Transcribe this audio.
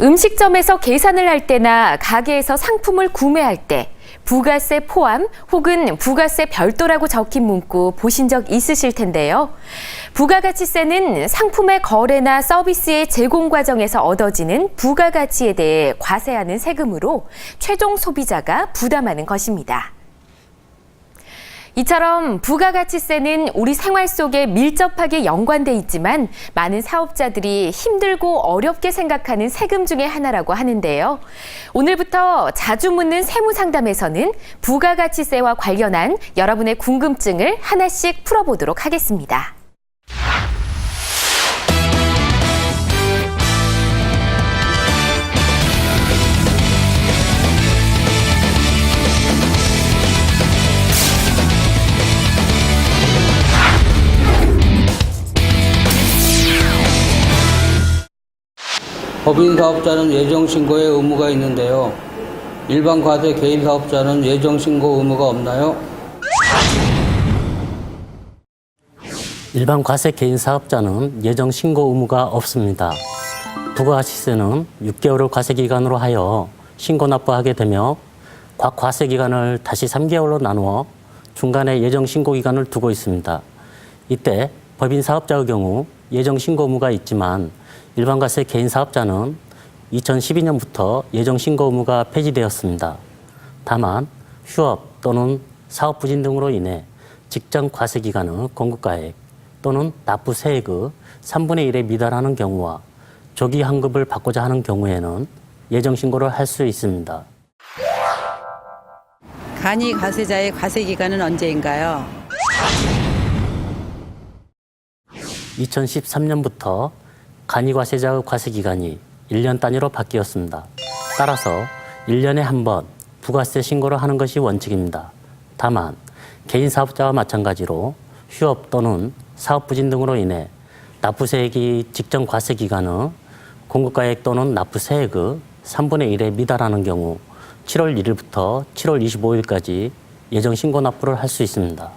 음식점에서 계산을 할 때나 가게에서 상품을 구매할 때 부가세 포함 혹은 부가세 별도라고 적힌 문구 보신 적 있으실 텐데요. 부가가치세는 상품의 거래나 서비스의 제공 과정에서 얻어지는 부가가치에 대해 과세하는 세금으로 최종 소비자가 부담하는 것입니다. 이처럼 부가가치세는 우리 생활 속에 밀접하게 연관돼 있지만 많은 사업자들이 힘들고 어렵게 생각하는 세금 중에 하나라고 하는데요. 오늘부터 자주 묻는 세무 상담에서는 부가가치세와 관련한 여러분의 궁금증을 하나씩 풀어보도록 하겠습니다. 법인 사업자는 예정 신고의 의무가 있는데요. 일반 과세 개인 사업자는 예정 신고 의무가 없나요? 일반 과세 개인 사업자는 예정 신고 의무가 없습니다. 부가가치세는 6개월을 과세 기간으로 하여 신고 납부하게 되며 각 과세 기간을 다시 3개월로 나누어 중간에 예정 신고 기간을 두고 있습니다. 이때 법인 사업자의 경우 예정 신고 의무가 있지만 일반 과세 개인 사업자는 2012년부터 예정 신고 의무가 폐지되었습니다. 다만 휴업 또는 사업 부진 등으로 인해 직전 과세 기간의 공급가액 또는 납부 세액의 3분의 1에 미달하는 경우와 조기 환급을 받고자 하는 경우에는 예정 신고를 할 수 있습니다. 간이 과세자의 과세 기간은 언제인가요? 2013년부터 간이과세자의 과세기간이 1년 단위로 바뀌었습니다. 따라서 1년에 한 번 부가세 신고를 하는 것이 원칙입니다. 다만 개인 사업자와 마찬가지로 휴업 또는 사업 부진 등으로 인해 납부세액이 직전 과세 기간의 공급가액 또는 납부세액의 3분의 1에 미달하는 경우 7월 1일부터 7월 25일까지 예정 신고 납부를 할 수 있습니다.